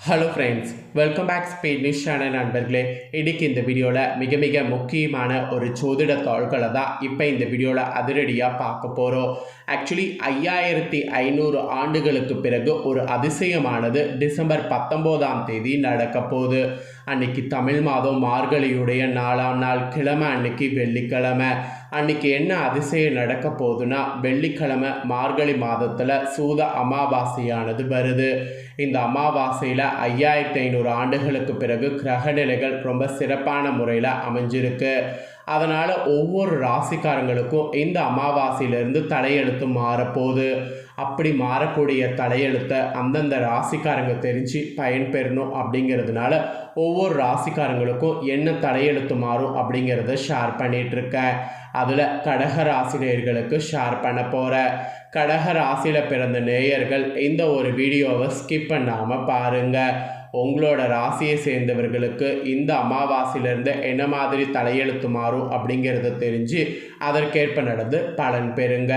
Hello friends welcome back speed news channel நண்பர்களே. இன்னைக்கு இந்த வீடியோவில் மிக மிக முக்கியமான ஒரு சோதிட தாள்களை தான் இப்போ இந்த வீடியோவில் அதிரடியாக பார்க்க போகிறோம் ஆக்சுவலி ஐயாயிரத்தி ஐநூறு ஆண்டுகளுக்கு பிறகு ஒரு அதிசயமானது டிசம்பர் பத்தொம்போதாம் தேதி நடக்க போகுது. அன்னைக்கு தமிழ் மாதம் மார்கழியுடைய நாலாம் நாள் கிழமை அன்னைக்கு வெள்ளிக்கிழமை. அன்னைக்கு என்ன அதிசயம் நடக்க போகுதுன்னா வெள்ளிக்கிழமை மார்கழி மாதத்தில் சூத அமாவாசையானது வருது. இந்த அமாவாசையில் ஐயாயிரத்தி ஐநூறு ஆண்டுகளுக்கு பிறகு கிரகநிலைகள் ரொம்ப சிறப்பான முறையில் அமைஞ்சிருக்கு. அதனால் ஒவ்வொரு ராசிக்காரங்களுக்கும் இந்த அமாவாசையிலேருந்து தலையெழுத்து மாறப்போகுது. அப்படி மாறக்கூடிய தலையெழுத்தை அந்தந்த ராசிக்காரங்க தெரிஞ்சு பயன்பெறணும் அப்படிங்கிறதுனால ஒவ்வொரு ராசிக்காரங்களுக்கும் என்ன தலையெழுத்து மாறும் அப்படிங்கிறத ஷேர் பண்ணிகிட்ருக்கேன் அதில் கடக ராசினியர்களுக்கு ஷேர் பண்ண போகிறேன் கடக ராசியில் பிறந்த நேயர்கள் இந்த ஒரு வீடியோவை ஸ்கிப் பண்ணாமல் பாருங்கள் உங்களோட ராசியை சேர்ந்தவர்களுக்கு இந்த அமாவாசையிலேருந்து என்ன மாதிரி தலையெழுத்து மாறும் அப்படிங்கிறத தெரிஞ்சு அதற்கேற்ப நடந்து பலன் பெறுங்க.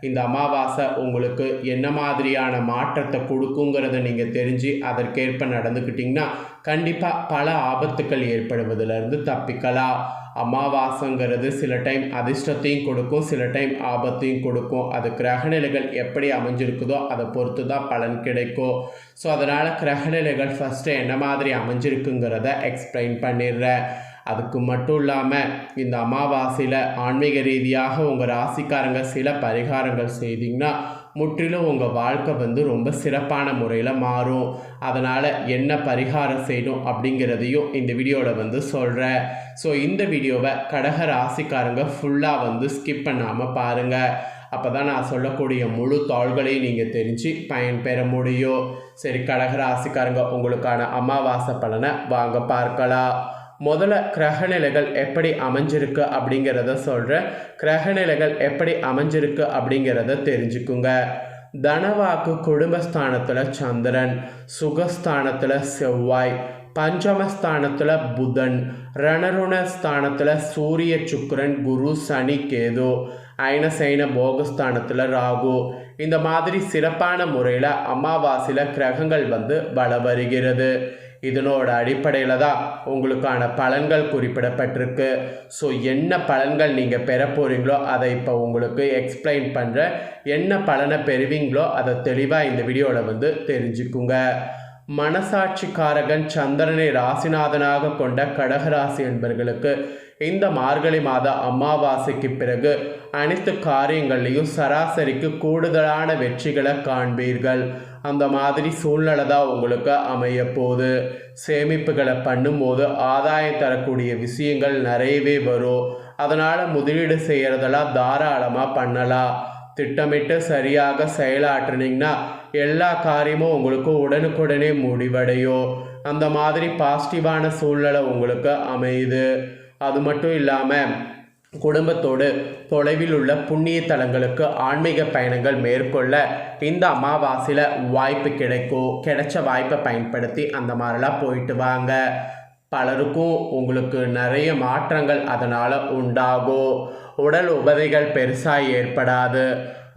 இந்த அமாவாசை உங்களுக்கு என்ன மாதிரியான மாற்றத்தை கொடுக்குங்கிறத நீங்கள் தெரிஞ்சு அதற்கேற்ப நடந்துக்கிட்டிங்கன்னா கண்டிப்பாக பல ஆபத்துக்கள் ஏற்படுவதிலிருந்து தப்பிக்கலாம். அமாவாசைங்கிறது சில டைம் அதிர்ஷ்டத்தையும் கொடுக்கும் சில டைம் ஆபத்தையும் கொடுக்கும். அது கிரகநிலைகள் எப்படி அமைஞ்சிருக்குதோ அதை பொறுத்து தான் பலன் கிடைக்கும். ஸோ அதனால் கிரகநிலைகள் ஃபஸ்ட்டு என்ன மாதிரி அமைஞ்சிருக்குங்கிறத எக்ஸ்பிளைன் பண்ணிடுறேன். அதுக்கு மட்டும் இல்லாமல் இந்த அமாவாசையில் ஆன்மீக ரீதியாக உங்கள் ராசிக்காரங்க சில பரிகாரங்கள் செய்தீங்கன்னா முற்றிலும் உங்கள் வாழ்க்கை வந்து ரொம்ப சிறப்பான முறையில் மாறும். அதனால் என்ன பரிகாரம் செய்யணும் அப்படிங்கிறதையும் இந்த வீடியோவில் வந்து சொல்கிறேன் ஸோ இந்த வீடியோவை கடக ராசிக்காரங்க ஃபுல்லாக வந்து ஸ்கிப் பண்ணாமல் பாருங்கள் அப்போ தான் நான் சொல்லக்கூடிய முழு தாள்களையும் நீங்கள் தெரிஞ்சு பயன்பெற முடியும். சரி கடக ராசிக்காரங்க உங்களுக்கான அமாவாசை பலனை வாங்க பார்க்கலாம். முதல்ல கிரகநிலைகள் எப்படி அமைஞ்சிருக்கு அப்படிங்கிறத சொல்கிறேன் கிரகநிலைகள் எப்படி அமைஞ்சிருக்கு அப்படிங்கிறத தெரிஞ்சுக்குங்க. தனவாக்கு குடும்பஸ்தானத்தில் சந்திரன் சுகஸ்தானத்தில் செவ்வாய் பஞ்சமஸ்தானத்தில் புதன் ரணருண ஸ்தானத்தில் சூரிய சுக்கரன் குரு சனி கேது ஐனசைன போகஸ்தானத்தில் ராகு. இந்த மாதிரி சிறப்பான முறையில் அமாவாசையில் கிரகங்கள் வந்து வள வருகிறது. இதனோட அடிப்படையில் தான் உங்களுக்கான பலன்கள் குறிப்பிடப்பட்டிருக்கு. ஸோ என்ன பலன்கள் நீங்கள் பெற போகிறீங்களோ அதை இப்போ உங்களுக்கு எக்ஸ்பிளைன் பண்ணுற என்ன பலனை பெறுவீங்களோ அதை தெளிவாக இந்த வீடியோவில் வந்து தெரிஞ்சுக்குங்க. மனசாட்சிக்காரகன் சந்திரனை ராசிநாதனாக கொண்ட கடகராசி என்பர்களுக்கு இந்த மார்கழி மாத அமாவாசைக்கு பிறகு அனைத்து காரியங்கள்லையும் சராசரிக்கு கூடுதலான வெற்றிகளை காண்பீர்கள். அந்த மாதிரி சூழ்நிலை தான் உங்களுக்கு அமைய போகுது சேமிப்புகளை பண்ணும்போது ஆதாயம் தரக்கூடிய விஷயங்கள் நிறையவே வரும். அதனால் முதலீடு செய்கிறதெல்லாம் தாராளமாக பண்ணலாம். திட்டமிட்டு சரியாக செயலாற்றினீங்கன்னா எல்லா காரியமும் உங்களுக்கு உடனுக்குடனே முடிவடையும். அந்த மாதிரி பாசிட்டிவான சூழ்நிலை உங்களுக்கு அமையுது. அது மட்டும் இல்லாமல் குடும்பத்தோடு தொலைவில் உள்ள புண்ணிய தலங்களுக்கு ஆன்மீக பயணங்கள் மேற்கொள்ள இந்த அமாவாசையில் வாய்ப்பு கிடைக்கும் கிடைச்ச வாய்ப்பை பயன்படுத்தி அந்த மாதிரிலாம் போயிட்டு வாங்க. பலருக்கும் உங்களுக்கு நிறைய மாற்றங்கள் அதனால் உண்டாகும் உடல் உபதைகள் பெருசாக ஏற்படாது.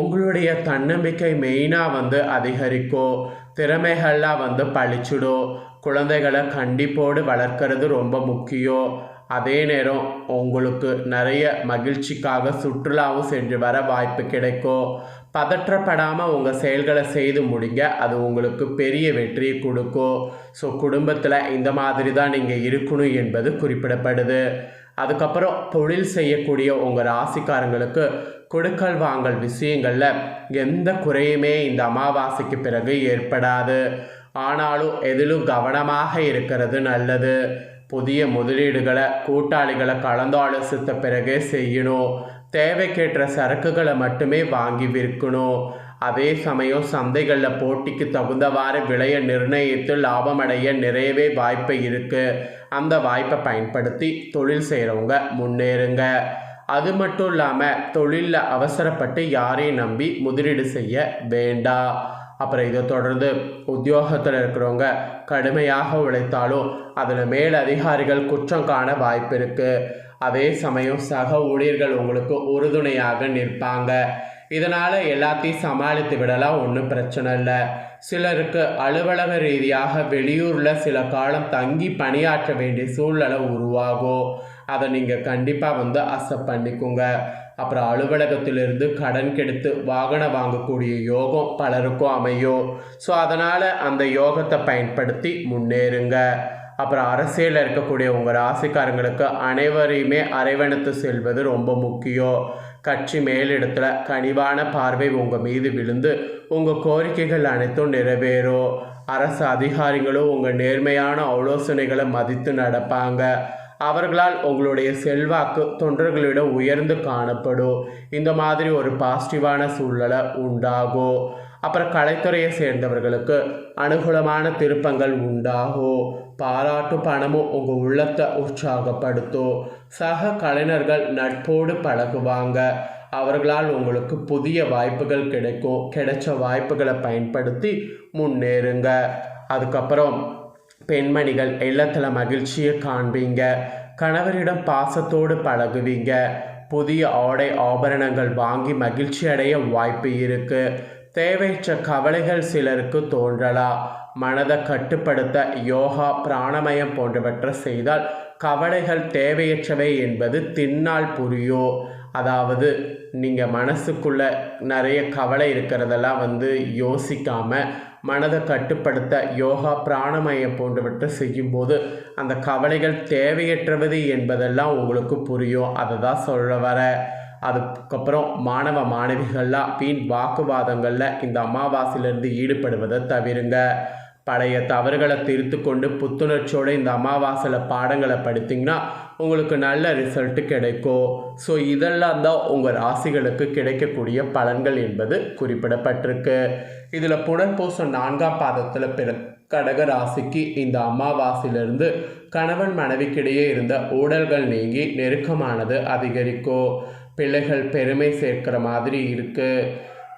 உங்களுடைய தன்னம்பிக்கை மெயினாக வந்து அதிகரிக்கும் திறமைகள்லாம் வந்து பழிச்சிடும் குழந்தைகளை கண்டிப்போடு வளர்க்கறது ரொம்ப முக்கியம் அதே நேரம் உங்களுக்கு நிறைய மகிழ்ச்சிக்காக சுற்றுலாவும் சென்று வர வாய்ப்பு கிடைக்கும். பதற்றப்படாமல் உங்கள் செயல்களை செய்து முடிங்க. அது உங்களுக்கு பெரிய வெற்றியை கொடுக்கும். ஸோ குடும்பத்தில் இந்த மாதிரி தான் நீங்கள் இருக்கணும் என்பது குறிப்பிடப்படுது. அதுக்கப்புறம் தொழில் செய்யக்கூடிய உங்கள் ராசிக்காரங்களுக்கு கொடுக்கல் வாங்கல் விஷயங்களில் எந்த குறையுமே இந்த அமாவாசைக்கு பிறகு ஏற்படாது. ஆனாலும் எதிலும் கவனமாக இருக்கிறது நல்லது. புதிய முதலீடுகளை கூட்டாளிகளை கலந்தாலோசித்த பிறகே செய்யணும். தேவைக்கேற்ற சரக்குகளை மட்டுமே வாங்கி விற்கணும். அதே சமயம் சந்தைகளில் போட்டிக்கு தகுந்தவாறு விலையை நிர்ணயித்து லாபமடைய நிறையவே வாய்ப்பு இருக்குது அந்த வாய்ப்பை பயன்படுத்தி தொழில் செய்கிறவங்க முன்னேறுங்க. அது மட்டும் இல்லாமல் தொழிலில் அவசரப்பட்டு யாரையும் நம்பி முதலீடு செய்ய வேண்டாம் அப்புறம் இதை தொடர்ந்து உத்தியோகத்தில் இருக்கிறவங்க கடுமையாக உழைத்தாலும் அதில் மேல் அதிகாரிகள் குற்றம் காண வாய்ப்பு இருக்குது அதே சமயம் சக ஊழியர்கள் உங்களுக்கு உறுதுணையாக நிற்பாங்க. இதனால் எல்லாத்தையும் சமாளித்து விடலாம் ஒன்றும் பிரச்சனை இல்லை. சிலருக்கு அலுவலக ரீதியாக வெளியூரில் சில காலம் தங்கி பணியாற்ற வேண்டிய சூழ்நிலை உருவாகும். அதை நீங்கள் கண்டிப்பாக வந்து அக்செப்ட் பண்ணிக்கோங்க. அப்புறம் அலுவலகத்திலிருந்து கடன் கெடுத்து வாகனம் வாங்கக்கூடிய யோகம் பலருக்கும் அமையும். ஸோ அதனால் அந்த யோகத்தை பயன்படுத்தி முன்னேறுங்க. அப்புறம் அரசியலில் இருக்கக்கூடிய உங்கள் ராசிக்காரங்களுக்கு அனைவரையுமே அரைவணத்து செல்வது ரொம்ப முக்கியம். கட்சி மேலிடத்தில் கனிவான பார்வை உங்கள் மீது விழுந்து உங்கள் கோரிக்கைகள் அனைத்தும் நிறைவேறும். அரசு அதிகாரிகளும் உங்கள் நேர்மையான ஆலோசனைகளை மதித்து நடப்பாங்க. அவர்களால் உங்களுடைய செல்வாக்கு தொண்டர்களிடம் உயர்ந்து காணப்படும். இந்த மாதிரி ஒரு பாசிட்டிவான சூழ்நிலை உண்டாகும். அப்புறம் கலைத்துறையை சேர்ந்தவர்களுக்கு அனுகூலமான திருப்பங்கள் உண்டாகும். பாராட்டு பணமும் உங்கள் உள்ளத்தை உற்சாகப்படுத்தும். சக கலைஞர்கள் நட்போடு பழகுவாங்க. அவர்களால் உங்களுக்கு புதிய வாய்ப்புகள் கிடைக்கும். கிடைச்ச வாய்ப்புகளை பயன்படுத்தி முன்னேறுங்க. அதுக்கப்புறம் பெண்மணிகள் இல்லத்தில் மகிழ்ச்சியை காண்பீங்க. கணவரிடம் பாசத்தோடு பழகுவீங்க. புதிய ஆடை ஆபரணங்கள் வாங்கி மகிழ்ச்சி அடைய வாய்ப்பு இருக்கு. தேவையற்ற கவலைகள் சிலருக்கு தோன்றலாம். மனதை கட்டுப்படுத்த யோகா பிராணமயம் போன்றவற்றை செய்தால் கவலைகள் தேவையற்றவை என்பது தின்னால் புரியும். அதாவது நீங்கள் மனசுக்குள்ள நிறைய கவலை இருக்கிறதெல்லாம் வந்து யோசிக்காமல் மனதை கட்டுப்படுத்த யோகா பிராணமயம் போன்றவற்றை செய்யும்போது அந்த கவலைகள் தேவையற்றவது என்பதெல்லாம் உங்களுக்கு புரியும். அதை தான் சொல்ல வர. அதுக்கப்புறம் மாணவ மாணவிகள்லாம் வீண் வாக்குவாதங்களில் இந்த அமாவாசையிலேருந்து ஈடுபடுவதை தவிருங்க. பழைய தவறுகளை திருத்து கொண்டு புத்துணர்ச்சியோடு இந்த அமாவாசையில் பாடங்களை படித்திங்கன்னா உங்களுக்கு நல்ல ரிசல்ட்டு கிடைக்கும் ஸோ இதெல்லாம் தான் உங்கள் ராசிகளுக்கு கிடைக்கக்கூடிய பலன்கள் என்பது குறிப்பிடப்பட்டிருக்கு. இதில் புனர்பூசம் நான்காம் பாதத்தில் பிற கடக ராசிக்கு இந்த அமாவாசையிலிருந்து கணவன் மனைவிக்கிடையே இருந்த ஊடல்கள் நீங்கி நெருக்கமானது அதிகரிக்கும் பிள்ளைகள் பெருமை சேர்க்கிற மாதிரி இருக்குது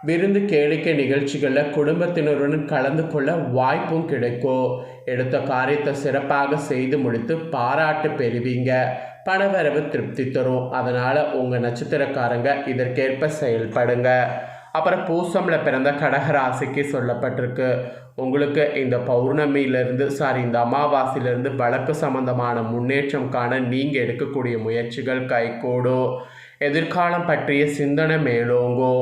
விருந்து கேளிக்கை நிகழ்ச்சிகளில் குடும்பத்தினருடன் கலந்து கொள்ள வாய்ப்பும் கிடைக்கும். எடுத்த காரியத்தை சிறப்பாக செய்து முடித்து பாராட்டு பெறுவீங்க. பணவரவு திருப்தி தரும். அதனால் உங்கள் நட்சத்திரக்காரங்க இதற்கேற்ப செயல்படுங்க. அப்புறம் பூசமில் பிறந்த கடகராசிக்கு சொல்லப்பட்டிருக்கு. உங்களுக்கு இந்த பௌர்ணமியிலிருந்து சாரி இந்த அமாவாசையிலிருந்து வழக்கு சம்பந்தமான முன்னேற்றம் காண நீங்கள் எடுக்கக்கூடிய முயற்சிகள் கைகூடும். எதிர்காலம் பற்றிய சிந்தனை மேலோங்கோ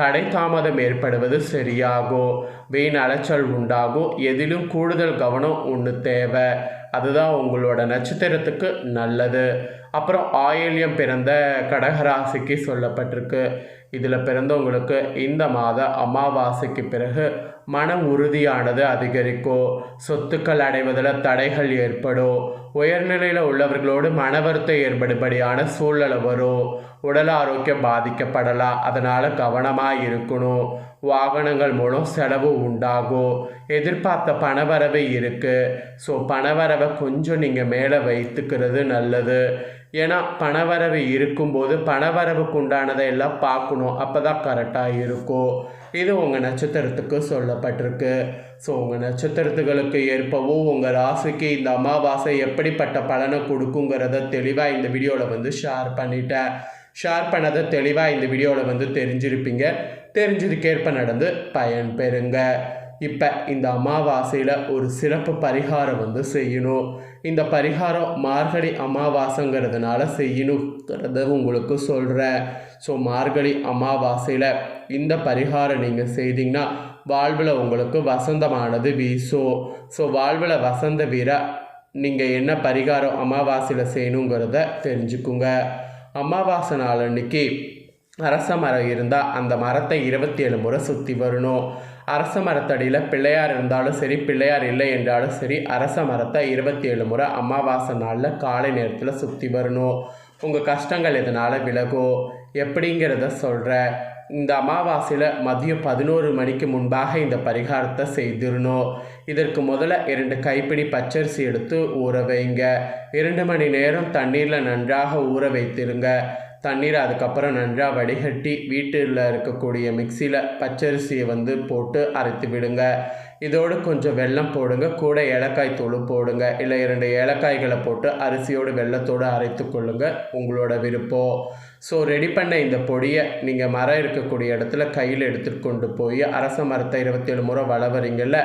தடை தாமதம் ஏற்படுவது சரியாகோ? வீண் அலைச்சல் உண்டாகும் எதிலும் கூடுதல் கவனம் ஒன்று தேவை. அதுதான் உங்களோட நட்சத்திரத்துக்கு நல்லது. அப்புறம் ஆயில்யம் பிறந்த கடகராசிக்கு சொல்லப்பட்டிருக்கு. இதில் பிறந்தவங்களுக்கு இந்த மாத அமாவாசைக்கு பிறகு மனம் உறுதியானது அதிகரிக்கும் சொத்துக்கள் அடைவதில் தடைகள் ஏற்படும் உயர்நிலையில் உள்ளவர்களோடு மன வருத்தம் ஏற்படும்படியான சூழ்நிலை வரும். உடல் ஆரோக்கியம் பாதிக்கப்படலாம் அதனால் கவனமாக இருக்கணும். வாகனங்கள் மூலம் செலவு உண்டாகும் எதிர்பார்த்த பணவரவு இருக்குது ஸோ பணவரவை கொஞ்சம் நீங்கள் மேலே வைத்துக்கிறது நல்லது. ஏன்னா பணவரவு இருக்கும்போது பணவரவுக்கு உண்டானதை எல்லாம் பார்க்கணும். அப்போ தான் கரெக்டாக இருக்கும். இது உங்கள் நட்சத்திரத்துக்கு சொல்லப்பட்டிருக்கு. ஸோ உங்கள் நட்சத்திரத்துகளுக்கு ஏற்பவும் உங்கள் ராசிக்கு இந்த அமாவாசை எப்படிப்பட்ட பலனை கொடுக்குங்கிறத தெளிவாக இந்த வீடியோவில் வந்து ஷேர் பண்ணிட்டேன். ஷேர் பண்ணதை தெளிவாக இந்த வீடியோவில் வந்து தெரிஞ்சிருப்பீங்க. தெரிஞ்சதுக்கேற்ப நடந்து பயன் பெறுங்க இப்போ இந்த அமாவாசையில் ஒரு சிறப்பு பரிகாரம் வந்து செய்யணும். இந்த பரிகாரம் மார்கழி அமாவாசைங்கிறதுனால செய்யணுங்கிறத உங்களுக்கு சொல்கிறேன் ஸோ மார்கழி அமாவாசையில் இந்த பரிகாரம் நீங்கள் செய்தீங்கன்னா வாழ்வில் உங்களுக்கு வசந்தமானது வீசும். ஸோ வாழ்வில் வசந்த வீர நீங்கள் என்ன பரிகாரம் அமாவாசையில் செய்யணுங்கிறத தெரிஞ்சுக்குங்க. அமாவாசை நாள் அன்னைக்கு அரச மரம் இருந்தால் அந்த மரத்தை இருபத்தி ஏழு முறை சுற்றி வரணும். அரச மரத்தடியில் பிள்ளையார் இருந்தாலும் சரி பிள்ளையார் இல்லை என்றாலும் சரி அரச மரத்தை இருபத்தி ஏழு முறை அமாவாசை நாளில் காலை நேரத்தில் சுற்றி வரணும். உங்கள் கஷ்டங்கள் இதனால் விலகும் எப்படிங்கிறத சொல்கிற இந்த அமாவாசையில் மதியம் பதினோரு மணிக்கு முன்பாக இந்த பரிகாரத்தை செய்திடணும். இதற்கு முதல்ல இரண்டு கைப்பிடி பச்சரிசி எடுத்து ஊற வைங்க. இரண்டு மணி நேரம் தண்ணீரில் நன்றாக ஊற வைத்திருங்க. தண்ணீரை அதுக்கப்புறம் நன்றாக வடிகட்டி வீட்டில் இருக்கக்கூடிய மிக்சியில் பச்சரிசியை வந்து போட்டு அரைத்து விடுங்க. இதோடு கொஞ்சம் வெள்ளம் போடுங்க. கூட ஏலக்காய் தூள் போடுங்க. இல்லை இரண்டு ஏலக்காய்களை போட்டு அரிசியோடு வெள்ளத்தோடு அரைத்து கொள்ளுங்க. உங்களோட விருப்பம் ஸோ ரெடி பண்ண இந்த பொடியை நீங்கள் மரம் இருக்கக்கூடிய இடத்துல கையில் எடுத்துகிட்டு கொண்டு போய் அரச மரத்தை இருபத்தேழு முறை வளவறீங்கல்ல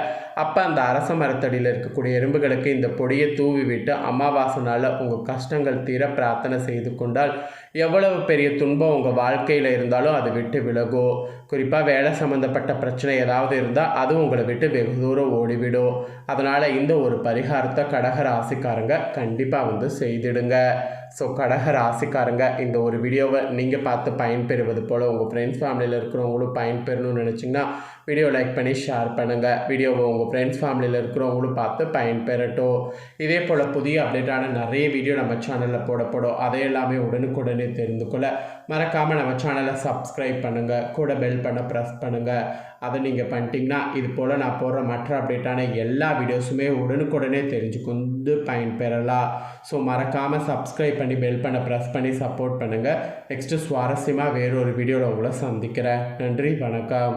அப்போ அந்த அரச மரத்தடியில் இருக்கக்கூடிய எறும்புகளுக்கு இந்த பொடியை தூவி விட்டு அமாவாசை நாளில் உங்கள் கஷ்டங்கள் தீர பிரார்த்தனை செய்து கொண்டால் எவ்வளவு பெரிய துன்பம் உங்கள் வாழ்க்கையில் இருந்தாலும் அதை விட்டு விலகும் குறிப்பாக வேலை சம்மந்தப்பட்ட பிரச்சனை ஏதாவது இருந்தால் அதுவும் உங்களை விட்டு வெகு தூரம் ஓடிவிடும் அதனால் இந்த ஒரு பரிகாரத்தை கடக ராசிக்காரங்க கண்டிப்பாக வந்து செய்திடுங்க. ஸோ கடக ராசிக்காரங்க இந்த ஒரு வீடியோவை நீங்கள் பார்த்து பயன்பெறுவது போல் உங்கள் ஃப்ரெண்ட்ஸ் ஃபேமிலியில் இருக்கிறவங்களும் பயன்பெறணும்னு நினச்சிங்கன்னா வீடியோ லைக் பண்ணி ஷேர் பண்ணுங்கள் வீடியோவை உங்கள் ஃப்ரெண்ட்ஸ் ஃபேமிலியில் இருக்கிறவங்களும் பார்த்து பயன்பெறட்டும். இதே போல் புதிய அப்டேட்டான நிறைய வீடியோ நம்ம சேனலில் போடப்படும். அதை எல்லாமே உடனுக்குடனே தெரிந்து கொள்ள மறக்காமல் நம்ம சேனலை சப்ஸ்கிரைப் பண்ணுங்கள் கூட பெல் பண்ண ப்ரெஸ் பண்ணுங்கள் அதை நீங்கள் பண்ணிட்டீங்கன்னா இது போல் நான் போடுற மற்ற அப்டேட்டான எல்லா வீடியோஸுமே உடனுக்குடனே வந்து பயன்பெறலாம் ஸோ மறக்காமல் சப்ஸ்கிரைப் பண்ணி பெல் பண்ண ப்ரெஸ் பண்ணி சப்போர்ட் பண்ணுங்கள் நெக்ஸ்ட்டு சுவாரஸ்யமாக வேறொரு வீடியோவில் உங்களை சந்திக்கிறேன். நன்றி வணக்கம்.